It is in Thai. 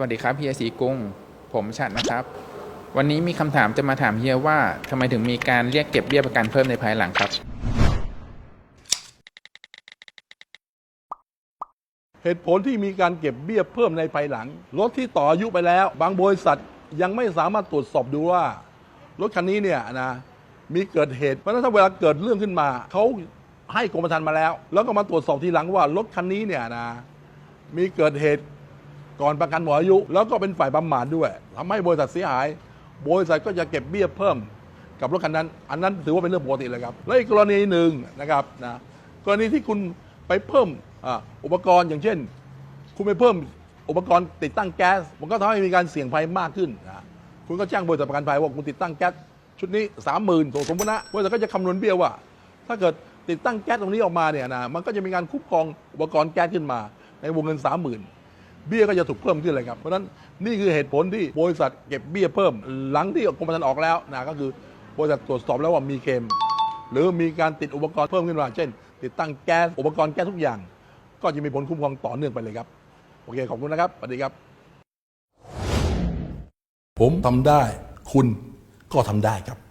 วัสดีครับเฮียสีกรุงผมชัดนะครับ วันนี้มีคำถามจะมาถามเฮียว่าทำไมถึงมีการเรียกเก็บเบี้ยประกันเพิ่มในภายหลังครับ เหตุผลที่มีการเก็บเบี้ยเพิ่มในภายหลัง รถที่ต่ออายุไปแล้ว บางบริษัทยังไม่สามารถตรวจสอบดูว่า รถคันนี้เนี่ยนะมีเกิดเหตุเพราะฉะนั้นถ้าเวลาเกิดเรื่องขึ้นมาเขาให้กรมธรรม์มาแล้ว แล้วก็มาตรวจสอบทีหลังว่ารถคันนี้เนี่ยนะมีเกิดเหตุ ก่อนประกันหมดอายุ แล้วก็เป็นฝ่ายบำมาดด้วยทำให้บริษัทเสียหาย บริษัทก็จะเก็บเบี้ยเพิ่มกับรถคันนั้น อันนั้นถือว่าเป็นเรื่องปกติเลยครับ และอีกกรณีหนึ่งนะครับนะกรณีที่คุณไปเพิ่มอ,อุปกรณ์อย่างเช่น คุณไปเพิ่มอุปกรณ์ติดตั้งแก๊ส มันก็ทำให้มีการเสี่ยงภัยมากขึ้นนะคุณก็แจ้งบริษัทประกันภัยว่าคุณติดตั้งแก๊สชุดนี้สามหมื่นสมมตินะบริษัทก็จะคำนวณเบี้ยว่า ถ้าเกิดติดตั้งแก๊สตรงนี้ออกมาเนี่ยนะมันก็จะมีการคุ้มครองอุปกรณ์แก๊สขึ้นมา ในวงเงินสามหมื่น เบี้ยก็จะถูกเพิ่มขึ้นเลยครับ เพราะฉะนั้นนี่คือเหตุผลที่บริษัทเก็บเบี้ยเพิ่ม หลังที่กรมธรรม์ออกแล้วนะก็คือบริษัทตรวจสอบแล้วว่ามีเคม หรือมีการติดอุปกรณ์เพิ่มขึ้นมา เช่น ติดตั้งแก๊สอุปกรณ์แก๊สทุกอย่าง ก็จะมีผลคุ้มครองต่อเนื่องไปเลยครับโอเคขอบคุณนะครับสวัสดีครับ ผมทำได้ คุณก็ทำได้ครับ